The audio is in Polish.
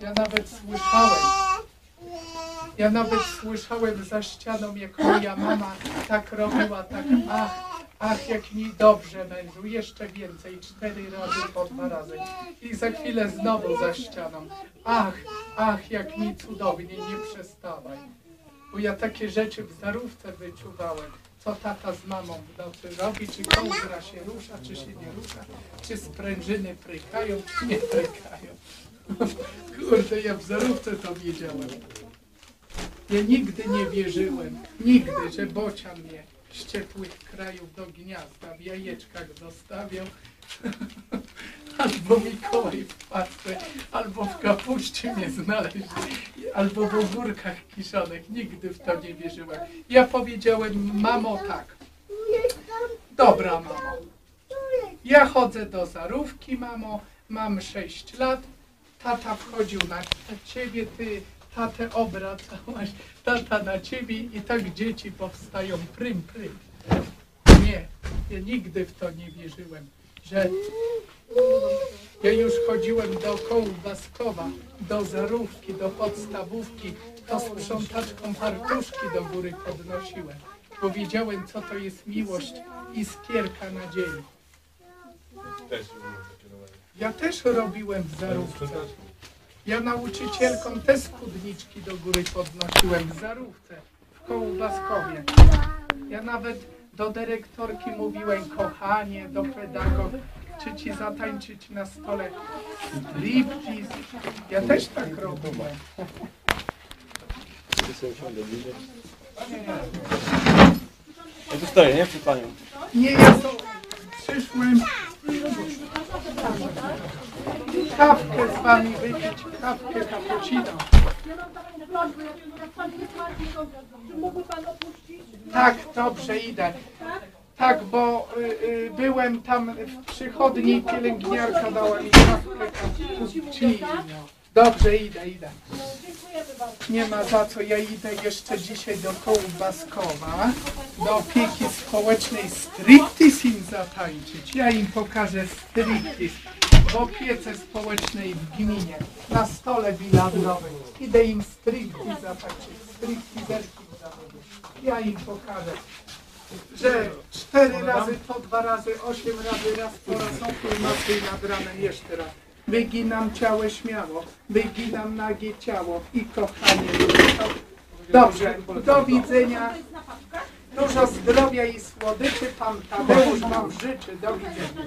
Ja nawet słyszałem, ja nawet słyszałem za ścianą, jak moja mama tak robiła, tak ach, ach, jak mi dobrze mężu, jeszcze więcej, cztery razy po dwa razy. I za chwilę znowu za ścianą, ach, ach, jak mi cudownie, nie przestawaj. Bo ja takie rzeczy w zarówce wyczuwałem, co tata z mamą w nocy robi, czy kołdra się rusza, czy się nie rusza, czy sprężyny prykają, czy nie prykają. Kurde, ja w zarówce to wiedziałem. Ja nigdy nie wierzyłem, nigdy, że bocian mnie z ciepłych krajów do gniazda w jajeczkach zostawiał. Albo Mikołaj w parce, albo w kapuście mnie znaleźli, albo w ogórkach kiszonych. Nigdy w to nie wierzyłem. Ja powiedziałem, mamo tak, dobra mamo, ja chodzę do zarówki, mamo, mam 6 lat, tata wchodził na ciebie, ty tatę obracałaś, tata na ciebie i tak dzieci powstają prym, prym. Nie, ja nigdy w to nie wierzyłem, że ja już chodziłem do Kołbaskowa, do Zarówki, do podstawówki, to sprzątaczką fartuszki do góry podnosiłem, bo wiedziałem, co to jest miłość i skierka nadziei. Też. Ja też robiłem w Zarówce. Ja nauczycielkom te spódniczki do góry podnosiłem w Zarówce, w Kołbaskowie. Ja nawet do dyrektorki mówiłem, kochanie, do pedagog, czy ci zatańczyć na stole striptease. Ja też tak robiłem. Ja tu stoję, nie? Przed panią. Nie, ja to przyszłem kawkę z wami wypić, kawkę cappuccino. Tak, dobrze, idę. Tak, bo y, y, byłem tam w przychodni pielęgniarka dała mi kawkę cappuccino. Dobrze, idę, idę. Nie ma za co, ja idę jeszcze dzisiaj do Kołbaskowa, do opieki społecznej striptease im zatańczyć. Ja im pokażę striptease w opiece społecznej w gminie, na stole bilardowym. Idę im striptease zatańczyć, stripteaserki zawodu. Ja im pokażę, że cztery razy po dwa razy, osiem razy raz po raz o północy i nad ranem jeszcze raz. Wyginam ciało śmiało, wyginam nagie ciało i kochanie. Dobrze, do widzenia. Dużo zdrowia i słodyczy Pan Tadeusz Wam życzy. Do widzenia.